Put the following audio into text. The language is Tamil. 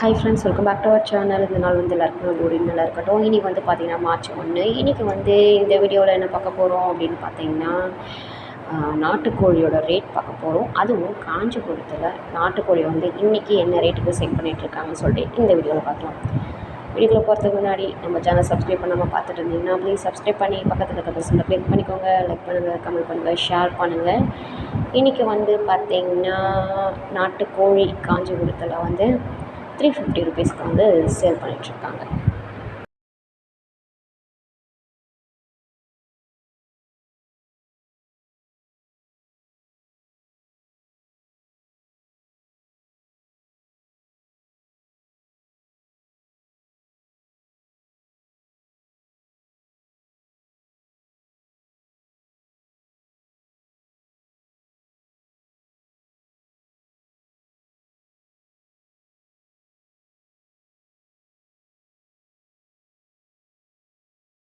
Hi friends welcome back to our channel இந்த நாள் வந்து எல்லாருக்கும் ஒரு நல்லா இருக்கட்டும். இன்றைக்கி வந்து பார்த்திங்கன்னா மார்ச் ஒன்று இன்றைக்கி வந்து இந்த வீடியோவில் என்ன பார்க்க போகிறோம் அப்படின்னு பார்த்தீங்கன்னா நாட்டுக்கோழியோட ரேட் பார்க்க போகிறோம் அதுவும் காஞ்சிபுரத்தில் நாட்டுக்கோழி வந்து இன்றைக்கி என்ன ரேட்டுக்கு செக் பண்ணிகிட்ருக்காங்கன்னு சொல்லிட்டு இந்த வீடியோவில் பார்க்கலாம். வீடியோவில் போகிறதுக்கு முன்னாடி நம்ம சேனல் சப்ஸ்கிரைப் பண்ணாமல் பார்த்துட்டு இருந்தீங்கன்னா ப்ளீஸ் சப்ஸ்கிரைப் பண்ணி பக்கத்தில் இருக்க பர்சனில் க்ளிக் பண்ணிக்கோங்க. லைக் பண்ணுங்கள் கமெண்ட் பண்ணுங்கள் ஷேர் பண்ணுங்கள் இன்றைக்கி வந்து பார்த்திங்கன்னா நாட்டுக்கோழி காஞ்சிபுரத்தில் வந்து த்ரீ ஃபிஃப்டி ருபீஸ்க்கு வந்து சேல் பண்ணிகிட்ருக்காங்க